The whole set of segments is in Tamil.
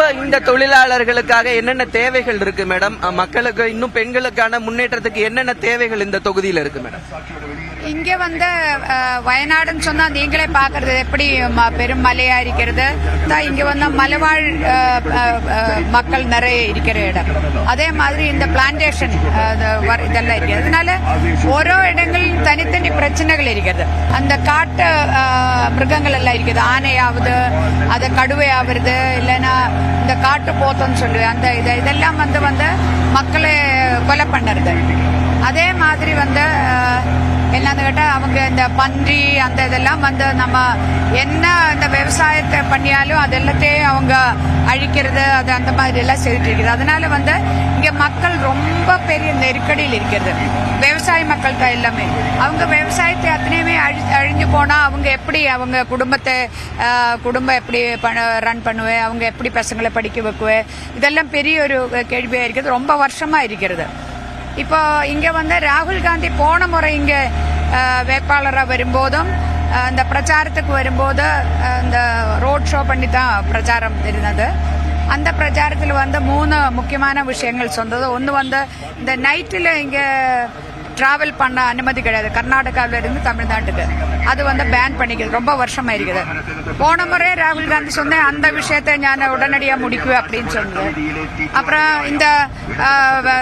இப்ப இந்த தொழிலாளர்களுக்காக என்னென்ன தேவைகள் இருக்கு மேடம்? மக்களுக்கு இன்னும் பெண்களுக்கான முன்னேற்றத்துக்கு என்னென்ன தேவைகள் இந்த தொகுதியில இருக்கு மேடம்? இங்க வந்து வயநாடுன்னு சொன்னா நீங்களே பாக்குறது எப்படி பெரும் மலையா இருக்கிறது? தான் இங்க வந்து மலைவாழ் மக்கள் நிறைய இருக்கிற இடம். அதே மாதிரி இந்த பிளான்டேஷன் இதெல்லாம் இருக்கிறது அதனால ஓரோ இடங்களில் தனித்தனி பிரச்சனைகள் இருக்கிறது அந்த காட்டு மிருகங்கள் எல்லாம் இருக்குது. ஆனையாவது அது கடுவையாவது இல்லைன்னா இந்த காட்டு போத்தன்னு சொல்லி அந்த இது இதெல்லாம் வந்து வந்து மக்களை கொலை பண்ணுறது. அதே மாதிரி வந்து அஹ், என்னன்னு கேட்டா அவங்க இந்த பன்றி அந்த இதெல்லாம் வந்து நம்ம என்ன இந்த விவசாயத்தை பண்ணியாலும் அது எல்லாத்தையும் அவங்க அழிக்கிறது அது அந்த மாதிரி எல்லாம் செய்துட்டு இருக்குது. அதனால வந்து இங்க மக்கள் ரொம்ப பெரிய நெருக்கடியில் இருக்கிறது. விவசாய மக்கள் தான் எல்லாமே. அவங்க விவசாயத்தை அத்தனையுமே அழி அழிஞ்சு போனா அவங்க எப்படி அவங்க குடும்பத்தை குடும்பம் எப்படி ரன் பண்ணுவேன் அவங்க எப்படி பசங்களை படிக்க வைக்குவேன் இதெல்லாம் பெரிய ஒரு கேள்வியா இருக்கிறது. ரொம்ப வருஷமா இருக்கிறது. இப்போ இங்க வந்து ராகுல் காந்தி போன முறை இங்க வேட்பாளராக வரும்போதும் அஹ், இந்த பிரச்சாரத்துக்கு வரும்போது இந்த ரோட் ஷோ பண்ணி தான் பிரச்சாரம் இருந்தது. அந்த பிரச்சாரத்தில் வந்து மூணு முக்கியமான விஷயங்கள் சொன்னது ஒன்று வந்து இந்த நைட்டில் இங்கே டிராவல் பண்ண அனுமதி கிடையாது. கர்நாடகாவிலிருந்து தமிழ்நாட்டுக்கு. அது வந்து பேன் பண்ணிக்கிறது ரொம்ப வருஷமா இருக்குது போன முறை ராகுல் காந்தி சொன்னேன் அந்த விஷயத்தை நான் உடனடியாக முடிக்குவேன் அப்படின்னு சொன்னேன் அப்புறம் இந்த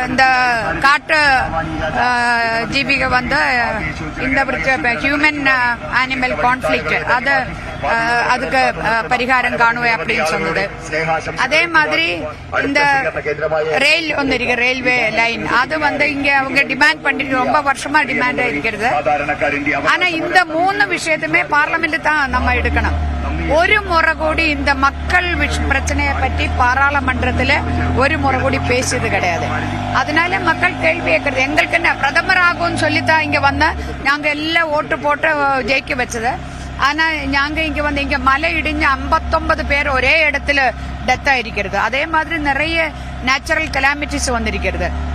இந்த காட்டு ஆஹ், ஜீவிக வந்து இந்த ஹியூமன் அனிமல் கான்ஃபிளிக்ட் அதை அதுக்கு பரிகாரம் காணுவேன் அப்படின்னு சொன்னது. அதே மாதிரி இந்த ரயில் ஒன்று இருக்கு ரயில்வே லைன் அது வந்து இங்க அவங்க டிமாண்ட் பண்ணிட்டு ரொம்ப வருஷமா டிமாண்ட் இருக்கிறது ஆனா இந்த மூணு விஷயத்துமே பார்லமெண்ட் தான் நம்ம எடுக்கணும். ஒரு முறை கூடி இந்த மக்கள் பிரச்சனையை பற்றி பாராளுமன்றத்துல ஒரு முறை கூடி பேசியது கிடையாது. அதனால மக்கள் கேள்வி கேட்கறது எங்களுக்கு என்ன பிரதமர் ஆகும்னு சொல்லித்தான் இங்க வந்த நாங்க எல்லாம் ஓட்டு போட்டு ஜெயிக்க வச்சது. ஆனா நாங்க இங்க வந்து இங்க மலை இடிஞ்சு 59 பேர் ஒரே இடத்துல டெத் ஆயிருக்கிறது அதே மாதிரி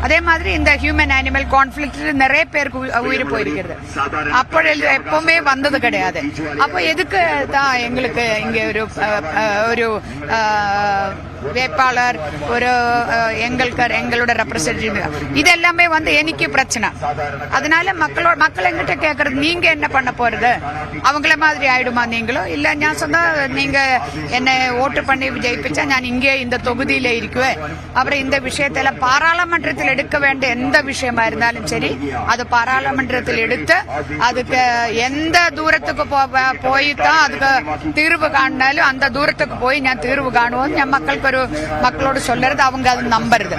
அதே மாதிரி இந்த ஹியூமன் அனிமல் கான்ஃபிளிக்ட்ல நிறைய பேருக்கு உயி- உயிர் போயிருக்கிறது. அப்பொழுது எப்பவுமே வந்தது கிடையாது. அப்போ எதுக்கு தான் எங்களுக்கு இங்க ஒரு ஒரு வேட்பாளர் ஒரு எங்களுக்கு எங்களோட ரெப்ரசன்டேட்டிவ் இது எல்லாமே வந்து எனக்கு பிரச்சனை. அதனால மக்களோட மக்கள் எங்கிட்ட கேக்குறது நீங்க என்ன பண்ண போறது? அவங்கள மாதிரி ஆயிடுமா நீங்களும் இல்ல நான் சொன்னா நீங்க என்ன ஓட்டு பண்ணி ஜெயிப்பிச்சா நான் இங்கே இந்த தொகுதியில இருக்குவேன். அப்புறம் இந்த விஷயத்துல பாராளுமன்றத்தில் எடுக்க வேண்டிய எந்த விஷயமா இருந்தாலும் சரி அது பாராளுமன்றத்தில் எடுத்து அதுக்கு எந்த தூரத்துக்கு போய்தான் அதுக்கு தீர்வு காணினாலும் அந்த தூரத்துக்கு போய் ഞാൻ തീർവ് കാണുമോ ഞാൻ മക്കൾക്കൊരു മക്കളോട് ചൊല്ലരുത് അവങ്ക അത് നമ്പരുത്